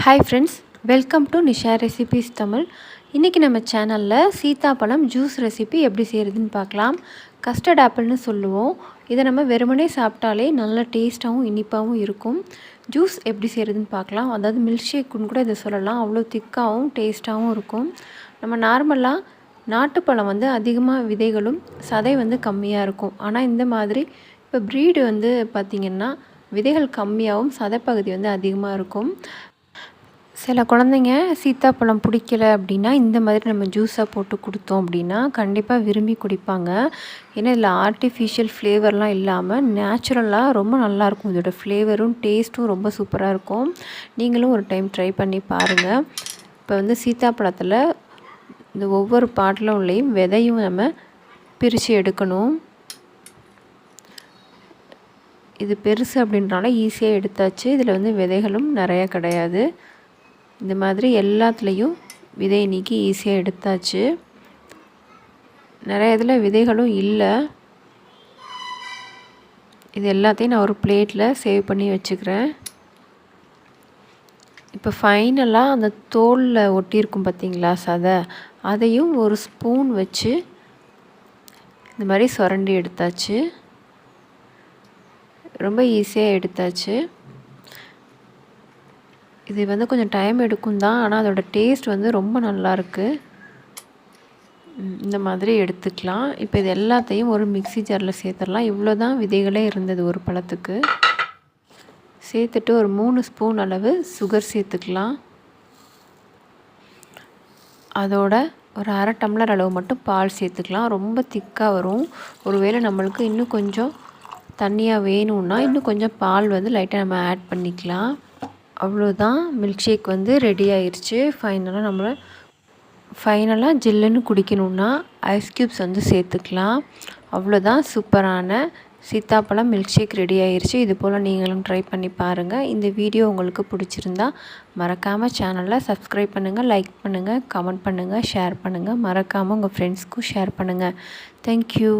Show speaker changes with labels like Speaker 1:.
Speaker 1: Hi friends welcome to Nisha recipes Tamil இன்றைக்கி நம்ம சேனலில் சீத்தாப்பழம் ஜூஸ் ரெசிபி எப்படி செய்கிறதுன்னு பார்க்கலாம். கஸ்டர்ட் ஆப்பிள்னு சொல்லுவோம். இதை நம்ம வெறுமனே சாப்பிட்டாலே நல்ல டேஸ்ட்டாகவும் இனிப்பாகவும் இருக்கும். ஜூஸ் எப்படி செய்கிறதுன்னு பார்க்கலாம். அதாவது மில்க் ஷேக்குன்னு கூட இதை சொல்லலாம். அவ்வளோ திக்காகவும் டேஸ்ட்டாகவும் இருக்கும். நம்ம நார்மலாக நாட்டுப்பழம் வந்து அதிகமாக விதைகளும் சதை வந்து கம்மியாக இருக்கும். ஆனால் இந்த மாதிரி இப்போ ப்ரீடு வந்து பார்த்திங்கன்னா விதைகள் கம்மியாகவும் சதைப்பகுதி வந்து அதிகமாக இருக்கும். சில குழந்தைங்க சீத்தாப்பழம் பிடிக்கல அப்படின்னா இந்த மாதிரி நம்ம ஜூஸாக போட்டு கொடுத்தோம் அப்படின்னா கண்டிப்பாக விரும்பி குடிப்பாங்க. ஏன்னா இதில் ஆர்டிஃபிஷியல் ஃப்ளேவர்லாம் இல்லாமல் நேச்சுரலாக ரொம்ப நல்லாயிருக்கும் இதோட ஃப்ளேவரும் டேஸ்ட்டும் ரொம்ப சூப்பராக இருக்கும். நீங்களும் ஒரு டைம் ட்ரை பண்ணி பாருங்கள் இப்போ வந்து சீத்தாப்பழத்தில் இந்த ஒவ்வொரு பாட்டிலும் உள்ளேயும் விதையும் நம்ம பிரித்து எடுக்கணும். இது பெருசு அப்படின்றனால ஈஸியாக எடுத்தாச்சு. இதில் வந்து விதைகளும் நிறையா கிடையாது. இந்த மாதிரி எல்லாத்துலேயும் விதை நீக்கி ஈஸியாக எடுத்தாச்சு. நிறைய இதில் விதைகளும் இல்லை. இது எல்லாத்தையும் நான் ஒரு பிளேட்டில் சேவ் பண்ணி வச்சுக்கிறேன். இப்போ ஃபைனலாக அந்த தோலில் ஒட்டியிருக்கும் பார்த்தீங்களா சதை? அதையும் ஒரு ஸ்பூன் வச்சு இந்த மாதிரி சுரண்டி எடுத்தாச்சு. ரொம்ப ஈஸியாக எடுத்தாச்சு. இது வந்து கொஞ்சம் டைம் எடுக்கும் தான் ஆனால் அதோடய டேஸ்ட் வந்து ரொம்ப நல்லாயிருக்கு இந்த மாதிரி எடுத்துக்கலாம். இப்போ இது எல்லாத்தையும் ஒரு மிக்சி ஜாரில் சேர்த்துடலாம். இவ்வளோ தான் விதைகளே இருந்தது ஒரு பழத்துக்கு. சேர்த்துட்டு ஒரு மூணு ஸ்பூன் அளவு சுகர் சேர்த்துக்கலாம். அதோட ஒரு அரை டம்ளர் அளவு மட்டும் பால் சேர்த்துக்கலாம். ரொம்ப திக்காக வரும். ஒருவேளை நம்மளுக்கு இன்னும் கொஞ்சம் தண்ணியாக வேணும்னா இன்னும் கொஞ்சம் பால் வந்து லைட்டாக நம்ம ஆட் பண்ணிக்கலாம். அவ்வளோதான். மில்க் ஷேக் வந்து ரெடி ஆயிடுச்சு ஃபைனலாக நம்மளை ஃபைனலாக ஜில்லுன்னு குடிக்கணுன்னா ஐஸ் க்யூப்ஸ் வந்து சேர்த்துக்கலாம். அவ்வளோதான் சூப்பரான சீத்தாப்பழம் மில்க் ஷேக் ரெடி ஆயிடுச்சு இது போல் நீங்களும் ட்ரை பண்ணி பாருங்கள் இந்த வீடியோ உங்களுக்கு பிடிச்சிருந்தா மறக்காமல் சேனலில் சப்ஸ்கிரைப் பண்ணுங்கள் லைக் பண்ணுங்கள் கமெண்ட் பண்ணுங்கள் ஷேர் பண்ணுங்கள் மறக்காமல் உங்கள் ஃப்ரெண்ட்ஸ்க்கும் ஷேர் பண்ணுங்கள் தேங்க்யூ